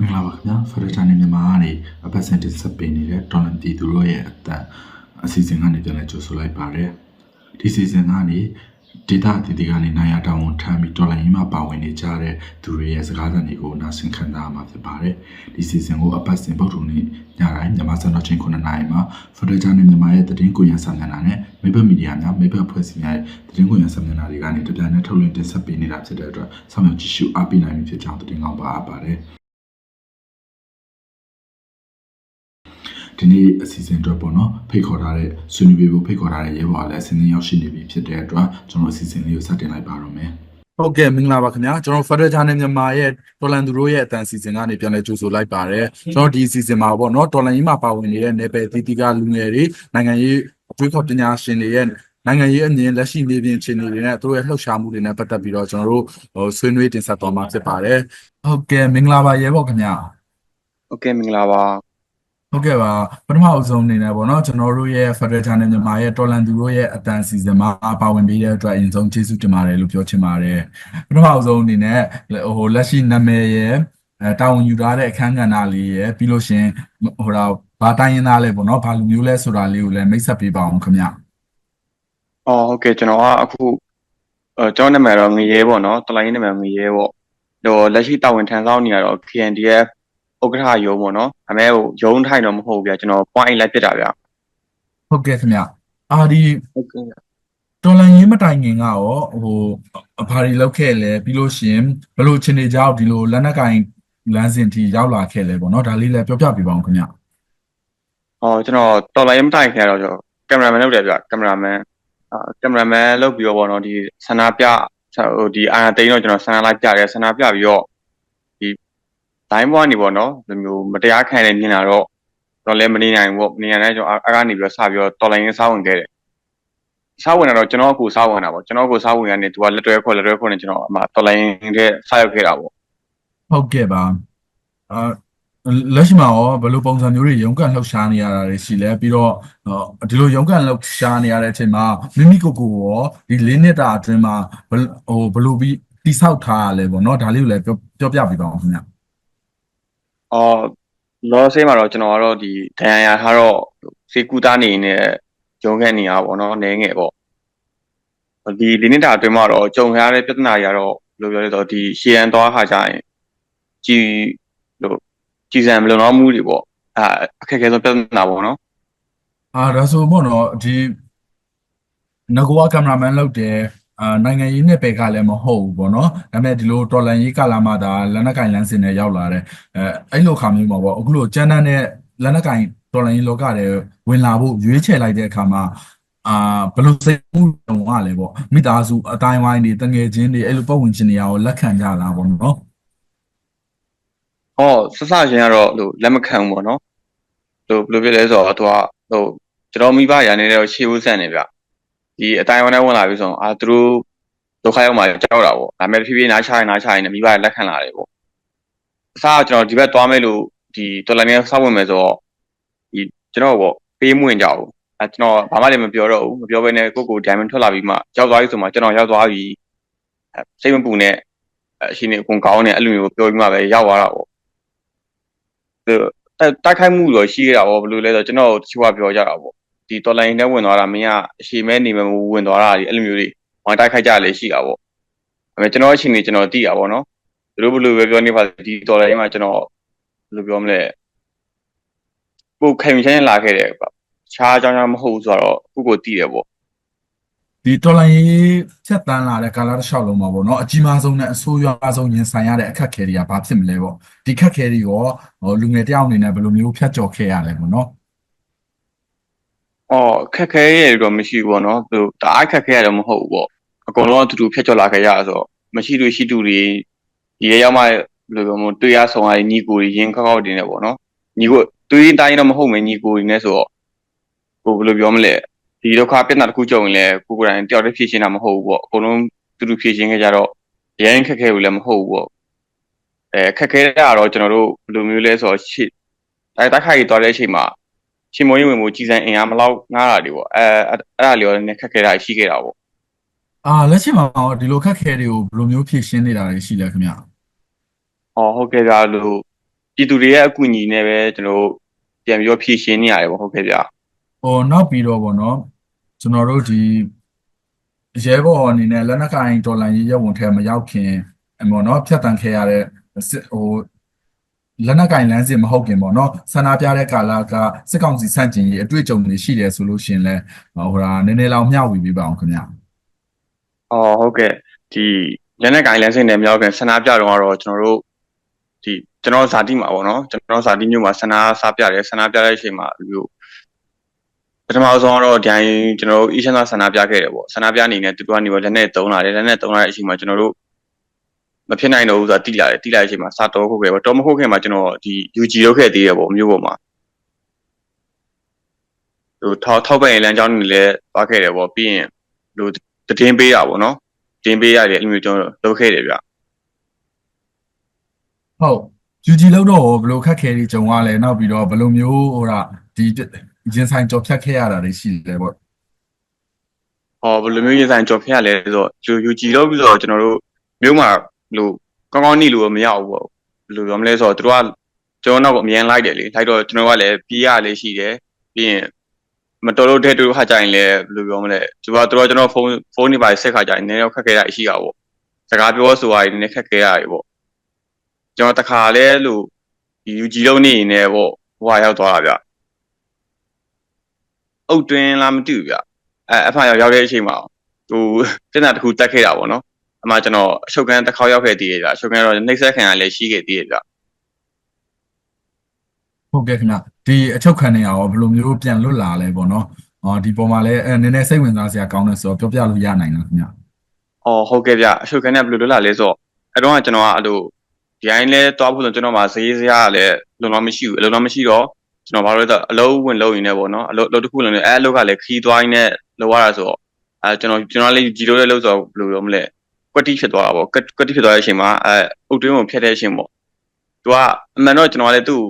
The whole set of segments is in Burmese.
မင်္ဂလာပါခင်ဗျာဖရတာနေမြန်မာကနေအပတ်စဉ်တင်ဆက်ပေးနေတဲ့တော်လန်တီသူတို့ရဲ့အတန်အစီအစဉ်ကနေပြန်လည်ကြိုဆိုလိုက်ပါတယ်ဒီစီစဉ်ကနေဒေတာအတီတီကနေနိုင်ရတောင်းဝန်ထမ်းပြီးတော်လန်ရေးမှာပါဝင်နေကြတဲ့သူတွေရဲ့စကားသံတွေကိုနားဆင်ခံစားမှာဖြစ်ပါတယ်ဒီစီစဉ်ကိုအပတ်စဉ်ပုတ်ထုံနေ့ညတိုင်းမြန်မာစံတော်ချိန်9နာရီမှာဖရတာနေမြန်မာရဲ့သတင်းကိုရန်ဆန်နေတာနဲ့မိဘမီဒီယာများမိဘဖွဲ့စည်းများရဲ့သတင်းကိုရန်ဆန်နေတာတွေကနေတပြန်နဲ့ထုတ်လွှင့်တင်ဆက်ပေးနေတာဖြစ်တဲ့အတွက်ဆောင်ရွက်ကြည့်ရှုအားပေးနိုင်ပြီဖြစ်ကြောင်းသတင်းကောင်းပါအပ်ပါတယ် ဒီနေ့အစီအစဉ်အတွက်ပေါ့နော်ဖိတ်ခေါ်ထားတဲ့ဆွေးနွေးပေးဖို့ဖိတ်ခေါ်ထားတဲ့ရဲဘော်ကလည်းအစီအစဉ်ရောက်ရှိနေပြီဖြစ်တဲ့အတွက်ကျွန်တော်အစီအစဉ်လေးကိုစတင်လိုက်ပါတော့မယ်ဟုတ်ကဲ့မင်္ဂလာပါခင်ဗျာကျွန်တော် Federal Channel မြန်မာရဲ့တော်လန်သူတို့ရဲ့အတန်စီစဉ်ကနေပြန်လဲကြိုဆိုလိုက်ပါတယ်ကျွန်တော်ဒီစီစဉ်မှာပေါ့နော်တော်လန်ကြီးမှာပါဝင်နေတဲ့နယ်ပယ်သီးသီးကလူငယ်တွေနိုင်ငံရေးအတွေးခေါ်ပညာရှင်တွေရဲ့နိုင်ငံရေးအမြင်လက်ရှိနေပြင်အခြေအနေတွေနဲ့သူတို့ရဲ့လှုပ်ရှားမှုတွေနဲ့ပတ်သက်ပြီးတော့ကျွန်တော်တို့ဟိုဆွေးနွေးတင်ဆက်သွားမှာဖြစ်ပါတယ်ဟုတ်ကဲ့မင်္ဂလာပါရဲဘော်ခင်ဗျာဟုတ်ကဲ့မင်္ဂလာပါ ဟုတ်ကဲ့ပါပထမအဆုံးအနေနဲ့ပေါ့နော်ကျွန်တော်တို့ရဲ့ Federal Channel မြန်မာရဲ့တော်လန်သူတို့ရဲ့အတန်စီစဉ်မှာပါဝင်ပေးတဲ့အတွက်အရင်ဆုံးကျေးဇူးတင်ပါတယ်လို့ပြောချင်ပါတယ်ပထမအဆုံးအနေနဲ့ဟိုလက်ရှိနာမည်ရဲ့အဲတာဝန်ယူထားတဲ့အခန်းကဏ္ဍလေးရဲ့ပြီးလို့ရှရင်ဟိုတော့ဘာတိုင်းရင်းသားလဲပေါ့နော်ဘာလူမျိုးလဲဆိုတာလေးကိုလည်းမိတ်ဆက်ပေးပါအောင်ခင်ဗျအော်ဟုတ်ကဲ့ကျွန်တော်ကအခုအဲကျွန်တော်နာမည်တော့ငရဲပေါ့နော်တလိုင်းနာမည်ငရဲပေါ့တော့လက်ရှိတာဝန်ထမ်းဆောင်နေရတော့ KNDF ဥက္ကဋ္ဌရုံးပေါ့နော်ဒါပေမဲ့ဟိုရုံးထိုင်တော့မဟုတ်ဘူးဗျာကျွန်တော် point လိုက်ဖြစ်တာဗျာဟုတ်ကဲ့ခင်ဗျအာဒီဟုတ်ကဲ့တော်လန်ရေးမတိုင်ခင်ကရောဟိုအဘာတွေလောက်ခဲ့လဲပြီးလို့ရှရင်ဘယ်လိုအခြေအနေကြောင့်ဒီလိုလက်နက်ကင်လမ်းစဉ်ထိရောက်လာခဲ့လဲပေါ့နော်ဒါလေးလည်းပြောပြပေးပါအောင်ခင်ဗျအော်ကျွန်တော်တော်လိုင်းမတိုင်ခင်တော့ကျွန်တော်ကင်မရာမန်လုပ်တယ်ဗျာကင်မရာမန်အာကင်မရာမန်လုပ်ပြီးတော့ပေါ့နော်ဒီဆန္ဒပြဟိုဒီအာတိန်တော့ကျွန်တော်ဆန္ဒလိုက်ပြတယ်ဆန္ဒပြပြီးတော့ဒီ ဒိုင်းဘွားနေပေါ့နော်ဒီမျိုးမတရားခံနေမြင်လာတော့တော့လည်းမနေနိုင်ဘူးပေါ့မနေနိုင်တဲ့ကျွန်တော်အားကနေပြီးတော့စပြီးတော့တော်လိုင်းရင်းစားဝင်ခဲ့တယ်စားဝင်တော့ကျွန်တော်အခုစားဝင်တာပေါ့ကျွန်တော်အခုစားဝင်ရနေသူကလက်တွဲခွက်လက်တွဲခွက်နဲ့ကျွန်တော်အမှတော်လိုင်းတဲ့စားရောက်ခဲ့တာပေါ့ဟုတ်ကဲ့ပါအာလက်ရှိမှာရောဘယ်လိုပုံစံမျိုးတွေရုန်းကန်လှုပ်ရှားနေရတာတွေရှိလဲပြီးတော့ဟိုဒီလိုရုန်းကန်လှုပ်ရှားနေရတဲ့အချိန်မှာမိမိကိုယ်ကိုယ်ရောဒီလေးနှစ်တာအတွင်းမှာဘယ်ဟိုဘယ်လိုပြီးတိဆောက်ထားရလဲပေါ့နော်ဒါလေးကိုလည်းပြောပြောပြပေးပါအောင်ခင်ဗျ အော်လောဆေးမှာတော့ကျွန်တော်ကတော့ဒီဒဏ်ရာရထားတော့စေကူတာနေနေရုံခဲ့နေရပါပေါ့နော်နဲငယ်ပေါ့ဒီဒီနေ့တာအတွင်းမှာတော့ကြုံရတဲ့ပြဿနာတွေကတော့ဘယ်လိုပြောလဲဆိုတော့ဒီရှေ့ရန်သွားခါကြရင်ကြည်လို့ကြည်စံမလုံတော့မှုတွေပေါ့အဲအခက်အခဲဆုံးပြဿနာပေါ့နော်အာဒါဆိုပေါ့နော်ဒီငကွာကင်မရာမန်လုပ်တယ် အာနိုင်ငံရေးနဲ့ပဲကလည်းမဟုတ်ဘူးပေါ့နော်ဒါပေမဲ့ဒီလိုတော်လန်ရေးကာလာမှာဒါလက်နက်ကင်လမ်းစဉ်နဲ့ရောက်လာတယ်အဲအဲ့လိုခါမျိုးမှာပေါ့အခုလိုကျန်းတန်းတဲ့လက်နက်ကင်တော်လန်ရေးလောကတွေဝင်လာဖို့ရွေးချယ်လိုက်တဲ့အခါမှာအာဘယ်လိုစိတ်မှုတုံကလဲပေါ့မိသားစုအတိုင်းဝိုင်းတွေတငယ်ချင်းတွေအဲ့လိုပတ်ဝန်းကျင်တွေရောလက်ခံကြလားပေါ့နော်ဟောဆဆချင်းကတော့ဟိုလက်မခံဘူးပေါ့နော်ဟိုဘယ်လိုဖြစ်လဲဆိုတော့သူကဟိုကျွန်တော်မိဘရာနေတော့ရှေးဦးဆန်နေဗျ ဒီအတိုင်းဝန်းနဲ့ဝင်လာပြီဆိုတော့အာသူတို့ဒုက္ခရောက်မှကြောက်တာပေါ့ဒါပေမဲ့ဖြည်းဖြည်းနားချရင်နားချရင်မိဘလက်ခံလာတယ်ပေါ့အစားကကျွန်တော်ဒီဘက်သွားမယ်လို့ဒီတော်လိုင်းနဲ့စောက်ဝင်မယ်ဆိုတော့ဒီကျွန်တော်ပေါ့ပေးမဝင်ကြဘူးအဲကျွန်တော်ဘာမှလည်းမပြောတော့ဘူးမပြောဘဲနဲ့ကိုကို diamond ထွက်လာပြီးမှရောက်သွားပြီဆိုမှကျွန်တော်ရောက်သွားပြီစိတ်မပူနဲ့အရှင်နေအကုန်ကောင်းနေအဲ့လိုမျိုးပြောပြီးမှပဲရောက်သွားတာပေါ့တိုက်ခိုက်မှုတော့ရှိရတာပေါ့ဘယ်လိုလဲဆိုတော့ကျွန်တော်တချို့ကပြောကြတာပေါ့ ဒီတော်လိုင်းနဲ့ဝင်သွားတာမင်းကအရှိမဲနေမဲမဝင်သွားတာဒီအဲ့လိုမျိုးတွေဝင်တိုက်ခိုက်ကြလေရှိတာပေါ့ဒါပေမဲ့ကျွန်တော်အချိန်နေကျွန်တော်သိတာပေါ့နော်သူတို့ဘယ်လိုပဲပြောနေပါဒီတော်လိုင်းမှာကျွန်တော်ဘယ်လိုပြောမလဲကိုခံချင်လာခဲ့တယ်ပေါ့ခြားအကြောင်းကြောင့်မဟုတ်ဘူးဆိုတော့ကိုကိုသိတယ်ပေါ့ဒီတော်လိုင်းရေးဖြတ်တန်းလာတဲ့ကာလတစ်လျှောက်လုံးမှာပေါ့နော်အကြီးမားဆုံးနဲ့အဆိုးရွားဆုံးရင်ဆိုင်ရတဲ့အခက်အခဲတွေကဘာဖြစ်မလဲပေါ့ဒီခက်ခဲတွေရောဟိုလူငယ်တယောက်အနေနဲ့ဘယ်လိုမျိုးဖြတ်ကျော်ခဲ့ရလဲပေါ့နော် အော်ခက်ခဲရတော့မရှိဘူးပေါ့နော်သူတအားခက်ခဲရတော့မဟုတ်ဘူးပေါ့အကုန်လုံးအတူတူဖြတ်ကျော်လာခဲ့ရဆိုတော့မရှိလို့ရှိတူတွေဒီရရောက်မှဘယ်လိုပြောမလဲတွေ့ရဆောင်ရညီကိုတွေရင်းခောက်ခောက်တင်နေပေါ့နော်ညီကိုတွေ့ရင်တိုင်းတော့မဟုတ်မယ်ညီကိုတွေနဲ့ဆိုတော့ကိုဘယ်လိုပြောမလဲဒီဒုက္ခပြဿနာတစ်ခုကြုံရင်လည်းကိုကိုယ်တိုင်တယောက်တည်းဖြေရှင်းတာမဟုတ်ဘူးပေါ့အကုန်လုံးတူတူဖြေရှင်းခဲ့ကြတော့ရရင်ခက်ခဲဘူးလည်းမဟုတ်ဘူးပေါ့အဲခက်ခဲတာတော့ကျွန်တော်တို့ဘယ်လိုမျိုးလဲဆိုတော့ရှေ့တိုက်တိုက်ခိုက်သွားတဲ့အချိန်မှာ ရှင်မွေးဝင်မှုကြီးစံအင်အားမလောက်ငားတာတွေပေါ့အဲအဲ့ဒါလေးရောနည်းခက်ခဲတာရှိခဲ့တာပေါ့အာလက်ရှိမှာတော့ဒီလိုခက်ခဲတွေကိုဘယ်လိုမျိုးဖြေရှင်းနေတာတွေရှိလဲခင်ဗျ။အော်ဟုတ်ကဲ့ကြလို့ပြည်သူတွေရဲ့အကူအညီနဲ့ပဲကျွန်တော်တို့ပြန်ပြီးတော့ဖြည့်ရှင်းနေရတယ်ပေါ့ဟုတ်ကဲ့ဗျာဟိုနောက်ပြီးတော့ဗောနော်ကျွန်တော်တို့ဒီရဲဘော်အနေနဲ့လက်နက်ကင်ဒေါ်လာရေးရပ်ဝန်ထဲမရောက်ခင်အမော်နော်ဖြတ်တန်းခဲ့ရတဲ့စစ်ဟို လက်နက်ကင်လမ်းစဉ်မဟုတ်ခင်ဗောနော်ဆန္ဒပြတဲ့ကာလကစစ်ကောင်စီစန့်ကျင်ရေးအတွေ့အကြုံတွေရှိတယ်ဆိုလို့ရှရင်လဲဟိုဒါနည်းနည်းလောက်မျှဝေပေးပါအောင်ခင်ဗျာအော်ဟုတ်ကဲ့ဒီလက်နက်ကိုင်လမ်းစဉ်နဲ့မြောက်ကန်ဆန္ဒပြတော့ကတော့ကျွန်တော်တို့ဒီကျွန်တော်ဇာတိမှာပေါ့နော်ကျွန်တော်ဇာတိမျိုးမှာဆန္ဒစားပြတယ်ဆန္ဒပြတဲ့အချိန်မှာဒီလိုပထမဆုံးကတော့ဒီတိုင်းကျွန်တော်တို့အီရှန်သာဆန္ဒပြခဲ့တယ်ပေါ့ဆန္ဒပြအနေနဲ့သူတို့ကနေလက်နဲ့တုံးလာတယ်လက်နဲ့တုံးလာတဲ့အချိန်မှာကျွန်တော်တို့ မဖြစ်နိုင်တော့ဘူးဆိုတာတိလာတယ်တိလာတဲ့အချိန်မှာစာတော်ခုတ်ခဲ့ပေါ့တော်မခုတ်ခဲ့မှာကျွန်တော်ဒီ UG လောက်ခဲ့သေးတယ်ပေါ့မျိုးပေါ်မှာဟိုထောက်ထောက်ပံ့ရေးလမ်းကြောင်းတွေလည်းသွားခဲ့တယ်ပေါ့ပြီးရင်ဟိုတည်င်းပေးတာပေါ့နော်တင်ပေးရတယ်အဲ့လိုမျိုးကျွန်တော်လုပ်ခဲ့တယ်ဗျဟုတ် UG လောက်တော့ဘယ်လိုခက်ခဲတွေကြုံရလဲနောက်ပြီးတော့ဘယ်လိုမျိုးဟိုဒါဒီရင်ဆိုင်ကြော်ဖြတ်ခဲ့ရတာတွေရှိတယ်ဗောဟောဘယ်လိုမျိုးရင်ဆိုင်ကြော်ဖျက်ရလဲဆိုတော့လူ UG လောက်ပြီးတော့ကျွန်တော်တို့မြို့မှာ လို့ကောင်းကောင်းနေလို့မရဘူးပေါ့ဘယ်လိုပြောမလဲဆိုတော့သူတို့ကကျွန်တော်တော့အမြန်လိုက်တယ်လေလိုက်တော့ကျွန်တော်ကလည်းပြေးရလေးရှိတယ်ပြီးရင်မတော်လို့တဲ့တူခါကြရင်လည်းဘယ်လိုပြောမလဲသူကသူတို့ကျွန်တော်ဖုန်းဖုန်းနေပါဆက်ခါကြရင်နည်းနည်းခက်ခဲတာရှိတာပေါ့စကားပြောဆိုရရင်နည်းနည်းခက်ခဲရတယ်ပေါ့ကျွန်တော်တခါလဲလို့ဒီ UG လောက်နေနေပေါ့ဟိုဟာရောက်သွားတာဗျအုတ်တွင်းလားမသိဘူးဗျအဲအဖာရောက်ရောက်တဲ့အချိန်မှာဟိုပြန်တာတစ်ခုတက်ခဲ့တာပေါ့နော် အမှကျွန်တော်အချုပ်ခန်းတစ်ခေါက်ရောက်ခဲ့တည်ရကြအချုပ်ခန်းတော့နှိမ့်ဆက်ခံရလဲရှိခဲ့တည်ရကြဟုတ်ကဲ့ခင်ဗျဒီအချုပ်ခံနေရရောဘယ်လိုမျိုးပြန်လွတ်လာလဲဗောနော်အော်ဒီပုံမှာလည်းအဲနည်းနည်းစိတ်ဝင်စားစရာကောင်းတယ်ဆိုတော့ပြောပြလို့ရနိုင်လားခင်ဗျအော်ဟုတ်ကဲ့ဗျအချုပ်ခန်းနဲ့ဘယ်လိုလွတ်လာလဲဆိုတော့အဲ့တော့ကကျွန်တော်ကအဲ့လိုဒီတိုင်းလဲတွားဖို့ဆိုကျွန်တော်မှာဈေးစရာကလည်းလုံလောက်မရှိဘူးအလုံလောက်မရှိတော့ကျွန်တော်ဘာလို့လဲဆိုတော့အလုံးဝင်လုံးရင်းနဲ့ပေါ့နော်အလုံးအလုံးတစ်ခုလုံးနဲ့အဲအလုံးကလည်းခီးသွားရင်းနဲ့လောက်ရတာဆိုတော့အဲကျွန်တော်ကျွန်တော်လည်းဂျီလိုလေးလို့ဆိုတော့ဘယ်လိုပြောမလဲ ကွက်တိဖြစ်သွားတာပေါ့ကွက်တိဖြစ်သွားတဲ့အချိန်မှာအဲအုတ်တွင်းကိုဖျက်တဲ့အချိန်ပေါ့သူကအမှန်တော့ကျွန်တော်ကလည်းသူ့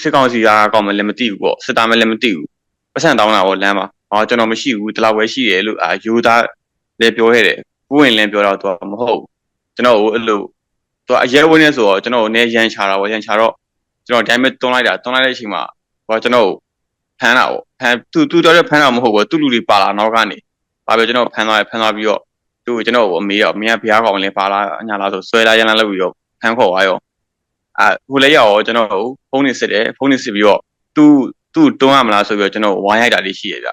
စစ်ကောင်စီကကောင်းမှလည်းမသိဘူးပေါ့စစ်သားမှလည်းမသိဘူးပတ်စံတောင်းတာပေါ့လမ်းမှာဟောကျွန်တော်မရှိဘူးတလောက်ပဲရှိတယ်လို့အာယူသားလည်းပြောခဲ့တယ်ကိုဝင်လည်းပြောတော့သူကမဟုတ်ကျွန်တော်အဲ့လိုသူကအရဲဝင်နေဆိုတော့ကျွန်တော်နည်းရန်ချတာပေါ့ရန်ချတော့ကျွန်တော်ဒိုင်းမဲ့တွန်းလိုက်တာတွန်းလိုက်တဲ့အချိန်မှာဟောကျွန်တော်ဖမ်းတာပေါ့ဖမ်းသူသူတော့ဖမ်းတာမဟုတ်ဘူးသူ့လူတွေပါလာနောက်ကနေပါပြီးကျွန်တော်ဖမ်းသွားတယ်ဖမ်းသွားပြီးတော့ သူကျွန်တော်အမေရောအမေကဘုရားကောင်လည်းပါလာညာလာဆိုဆွဲလာရန်လာလို့ပြီးတော့ဖမ်းခေါ်သွားရောအဲဟိုလည်းရောကျွန်တော်ဖုန်းနေစစ်တယ်ဖုန်းနေစစ်ပြီးတော့သူ့သူ့တွန်းရမလားဆိုပြီးတော့ကျွန်တော်ဝိုင်းရိုက်တာလေးရှိရကြ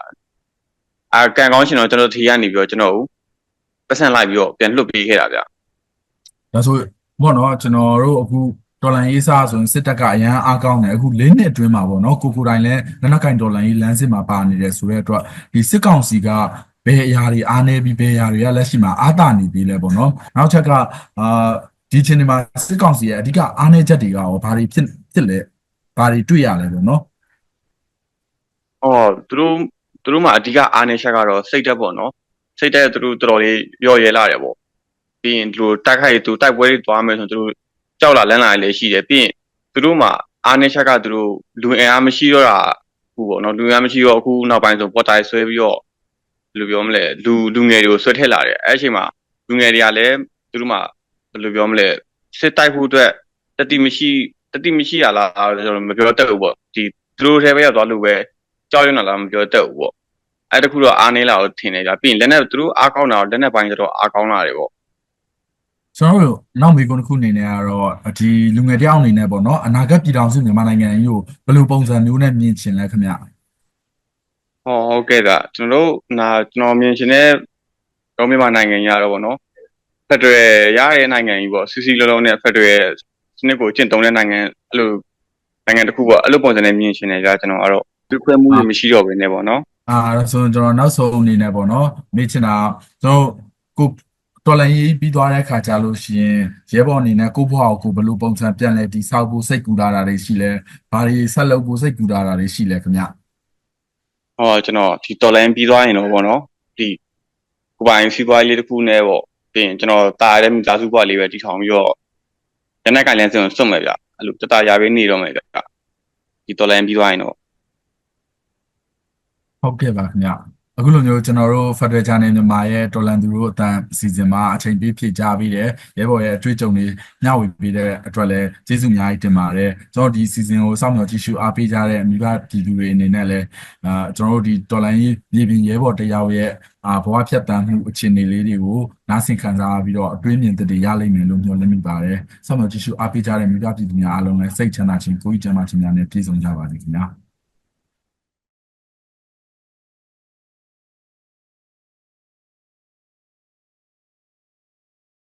အာကန်ကောင်းရှင်တော့ကျွန်တော်ထေးကနေပြီးတော့ကျွန်တော်ပတ်စံလိုက်ပြီးတော့ပြန်လွတ်ပေးခဲ့တာဗျဒါဆိုဘောနော်ကျွန်တော်တို့အခုဒေါ်လာရေးစားဆိုရင်စစ်တပ်ကအရန်အားကောင်းတယ်အခု၄နှစ်အတွင်းမှာပေါ့နော်ကိုကိုတိုင်းလည်းလက်နက်ကင်ဒေါ်လာရေးလမ်းစစ်မှာပါနေတယ်ဆိုတဲ့အတွက်ဒီစစ်ကောင်စီက ဘယ်အရာတွေအားနေပြီးဘယ်အရာတွေကလက်ရှိမှာအားတာနေပြီလဲပေါ့နော်နောက်ချက်ကအာဒီချင်းဒီမှာစစ်ကောင်စီရဲ့အဓိကအားနေချက်တွေကရောဘာတွေဖြစ်ဖြစ်လဲဘာတွေတွေ့ရလဲပေါ့နော်။အော်သူတို့သူတို့မှာအဓိကအားနည်းချက်ကတော့စိတ်တက်ပေါ့နော်။စိတ်တက်သူတို့တော်တော်လေးရော့ရဲလာတယ်ပေါ့။ပြီးရင်သူတို့တိုက်ခိုက်သူတိုက်ပွဲတွေသွားမယ်ဆိုသူတို့ကြောက်လာလန်းလာလည်းရှိတယ်။ပြီးရင်သူတို့မှာအားနည်းချက်ကသူတို့လူအင်အားမရှိတော့တာဟုတ်ပေါ့နော်လူအင်အားမရှိတော့အခုနောက်ပိုင်းဆိုပေါ်တိုင်ဆွဲပြီးတော့ ဘယ်လိုပြောမလဲလူလူငယ်တွေကိုဆွဲထည့်လာတယ်။အဲ့အချိန်မှာလူငယ်တွေကလည်းသူတို့မှာဘယ်လိုပြောမလဲစစ်တိုက်ဖို့အတွက်တတိမရှိတတိမရှိရလားကျွန်တော်မပြောတတ်ဘူးပေါ့။ဒီသူတို့ထဲပဲရောက်သွားလို့ပဲကြောက်ရွံ့လာလားမပြောတတ်ဘူးပေါ့အဲ့တခုတော့အားနေလာတော့ထင်နေကြပြီးရင်လက်နဲ့သူတို့အားကောင်းတာတော့လက်နဲ့ပိုင်းကျတော့အားကောင်းလာတယ်ပေါ့ကျွန်တော်တို့နောက်မေကွန်တစ်ခုအနေနဲ့ကတော့ဒီလူငယ်တယောက်အနေနဲ့ပေါ့နော်အနာဂတ်ပြည်ထောင်စုမြန်မာနိုင်ငံကြီးကိုဘယ်လိုပုံစံမျိုးနဲ့မြင်ချင်လဲခင်ဗျ ဟောဟုတ်ကဲ့ဗျကျွန်တော်တို့နာကျွန်တော်မြင်ရှင်တဲ့တော့မြန်မာနိုင်ငံကြီးရတော့ဗောနော်ဖက်ဒရယ်ရတဲ့နိုင်ငံကြီးပေါ့စီစီလုံးလုံးနဲ့ဖက်ဒရယ်စနစ်ကိုကျင့်သုံးတဲ့နိုင်ငံအဲ့လိုနိုင်ငံတစ်ခုပေါ့အဲ့လိုပုံစံနဲ့မြင်ရှင်နေကြကျွန်တော်ကတော့ဒီခွဲမှုတွေမရှိတော့ဘဲနဲ့ဗောနော်အာဒါဆိုရင်ကျွန်တော်နောက်ဆုံးအနေနဲ့ပေါ့နော်မေ့ချင်တာကျွန်တော်ကိုတော်လန်ရေးပြီးသွားတဲ့ခါကြလို့ရှိရင်ရဲဘော်အနေနဲ့ကိုယ့်ဘဝကိုကိုဘယ်လိုပုံစံပြန်လဲတည်ဆောက်ဖို့စိတ်ကူတာတာတွေရှိလဲဘာတွေဆက်လုပ်ဖို့စိတ်ကူတာတာတွေရှိလဲခင်ဗျ ဟောကျွန်တော်ဒီတော်လိုင်းပြီးသွားရင်တော့ဗောနော်ဒီကိုပိုင်စီးပွားရေးလေးတစ်ခုနဲ့ဗောပြီးရင်ကျွန်တော်တာရတဲ့မိသားစုဘဝလေးပဲတည်ထောင်ပြီးတော့ရနက်ကလည်းစင်စွတ်မယ်ဗျအဲ့လိုတတရာပေးနေတော့မယ်ဗျဒီတော်လိုင်းပြီးသွားရင်တော့ဟုတ်ကဲ့ပါခင်ဗျ အခုလိုမျိုးကျွန်တော်တို့ Federal Channel မြန်မာရဲ့တော်လန်သူတို့အတန်အစီအစဉ်မှာအချိန်ပြည့်ဖြည့်ကြပြီးတယ်ရဲဘော်ရဲ့အတွေ့အကြုံတွေမျှဝေပေးတဲ့အတွက်လည်းကျေးဇူးအများကြီးတင်ပါတယ်ကျွန်တော်ဒီ season ကိုစောင့်မျှော်ကြည့်ရှုအားပေးကြတဲ့မိဘပြည်သူတွေအနေနဲ့လည်းအာကျွန်တော်တို့ဒီတော်လန်ရေးမြေပြင်ရဲဘော်တယောက်ရဲ့အာဘဝဖြတ်တန်းမှုအခြေအနေလေးတွေကိုနားဆင်ခံစားပြီးတော့အတွေးမြင်သက်တွေရလိမ့်မယ်လို့မျှော်လင့်မိပါတယ်စောင့်မျှော်ကြည့်ရှုအားပေးကြတဲ့မိဘပြည်သူများအားလုံးလည်းစိတ်ချမ်းသာခြင်းကိုယ်ကြီးကျန်းမာခြင်းများနဲ့ပြည့်စုံကြပါစေခင်ဗျာ